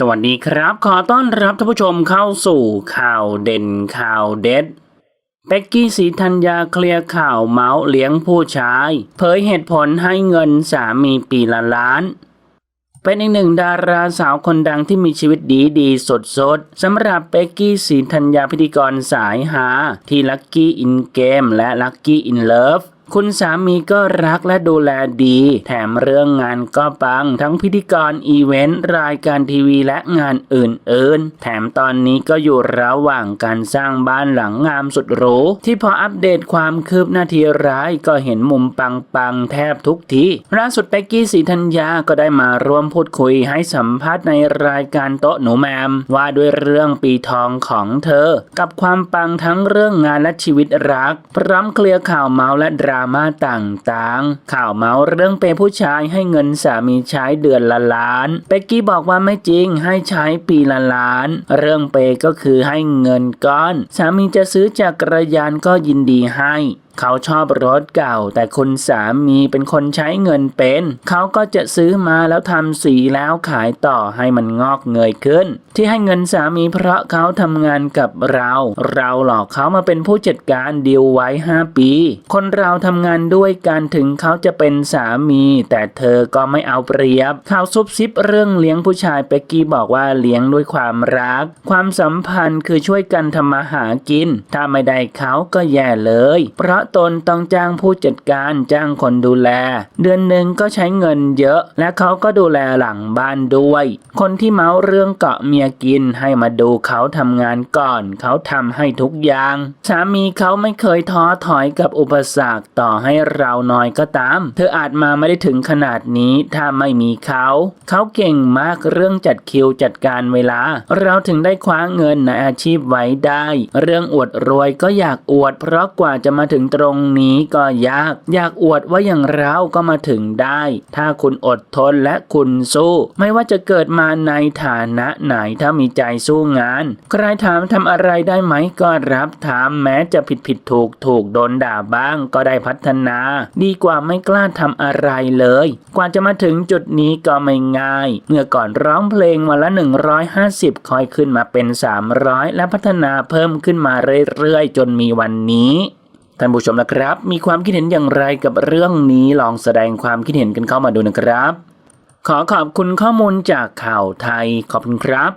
สวัสดีครับ ขอต้อนรับท่านผู้ชมเข้าสู่ข่าวเด่นข่าวเด็ดเป็กกี้สีธัญญาเคลียร์ข่าวเมาส์เลี้ยงผู้ชาย เผยเหตุผลให้เงินสามีปีละล้าน เป็นอีกหนึ่งดาราสาวคนดังที่มีชีวิตดีดีสดสดสำหรับเป็กกี้สีธัญญาพิธีกรสายหาที่ลั c กี้อินเกมและลั c กี้อินเลิฟ คุณสามีก็รักและดูแลดี แถมเรื่องงานก็ปัง ทั้งพิธีกรอีเวนต์รายการทีวีและงานอื่นๆ แถมตอนนี้ก็อยู่ระหว่างการสร้างบ้านหลังงามสุดหรูที่พออัปเดตความคืบหน้าทีร้ายก็เห็นมุมปังๆแทบทุกทีล่าสุดเป็กกี้สีธัญญาก็ได้มาร่วมพูดคุยให้สัมภาษณ์ในรายการโต๊ะหนูแมม ว่าด้วยเรื่องปีทองของเธอ กับความปังทั้งเรื่องงานและชีวิตรัก พร้อมเคลียร์ข่าวเมาส์และดราม่าต่างๆ ข่าวเมาส์เรื่องเปย์ผู้ชายให้เงินสามีใช้เดือนละล้าน เป็กกี้บอกว่าไม่จริงให้ใช้ปีละล้าน เรื่องเปย์ก็คือให้เงินก้อน สามีจะซื้อจักรยานก็ยินดีให้ เขาชอบรถเก่า แต่คุณสามีเป็นคนใช้เงินเป็น เขาก็จะซื้อมาแล้วทำสีแล้วขายต่อให้มันงอกเงยขึ้น ที่ให้เงินสามีเพราะเขาทำงานกับเรา เราหลอกเขามาเป็นผู้จัดการดีลไว้ 5 ปี คนเราทำงานด้วยกันถึงเขาจะเป็นสามี แต่เธอก็ไม่เอาเปรียบ เขาซุบซิบเรื่องเลี้ยงผู้ชายเป็กกี้บอกว่าเลี้ยงด้วยความรัก ความสัมพันธ์คือช่วยกันทำมาหากิน ถ้าไม่ได้เขาก็แย่เลย เพราะตนต้องจ้างผู้จัดการจ้างคนดูแล เดือนหนึ่งก็ใช้เงินเยอะ และเขาก็ดูแลหลังบ้านด้วย คนที่เมาเรื่องเกาะเมียกินให้มาดูเขาทำงานก่อน เขาทำให้ทุกอย่าง สามีเขาไม่เคยท้อถอยกับอุปสรรคต่อให้เราน้อยก็ตาม เธออาจมาไม่ได้ถึงขนาดนี้ถ้าไม่มีเขา เขาเก่งมากเรื่องจัดคิวจัดการเวลา เราถึงได้คว้าเงินในอาชีพไว้ได้ เรื่องอวดรวยก็อยากอวด เพราะกว่าจะมาถึงตรงนี้ก็ยาก อยากอวดว่าอย่างเราก็มาถึงได้ ถ้าคุณอดทนและคุณสู้ ไม่ว่าจะเกิดมาในฐานะไหนถ้ามีใจสู้งาน ใครถามทำอะไรได้ไหมก็รับถามแม้จะผิดผิดถูกถูกโดนด่าบ้างก็ได้พัฒนา ดีกว่าไม่กล้าทำอะไรเลย กว่าจะมาถึงจุดนี้ก็ไม่ง่าย เมื่อก่อนร้องเพลงวันละ 150 คอยขึ้นมาเป็น 300 และพัฒนาเพิ่มขึ้นมาเรื่อยๆ จนมีวันนี้ ท่านผู้ชมนะครับ มีความคิดเห็นอย่างไรกับเรื่องนี้ลองแสดงความคิดเห็นกันเข้ามาดูนะครับ ขอขอบคุณข้อมูลจากข่าวไทยขอบคุณครับ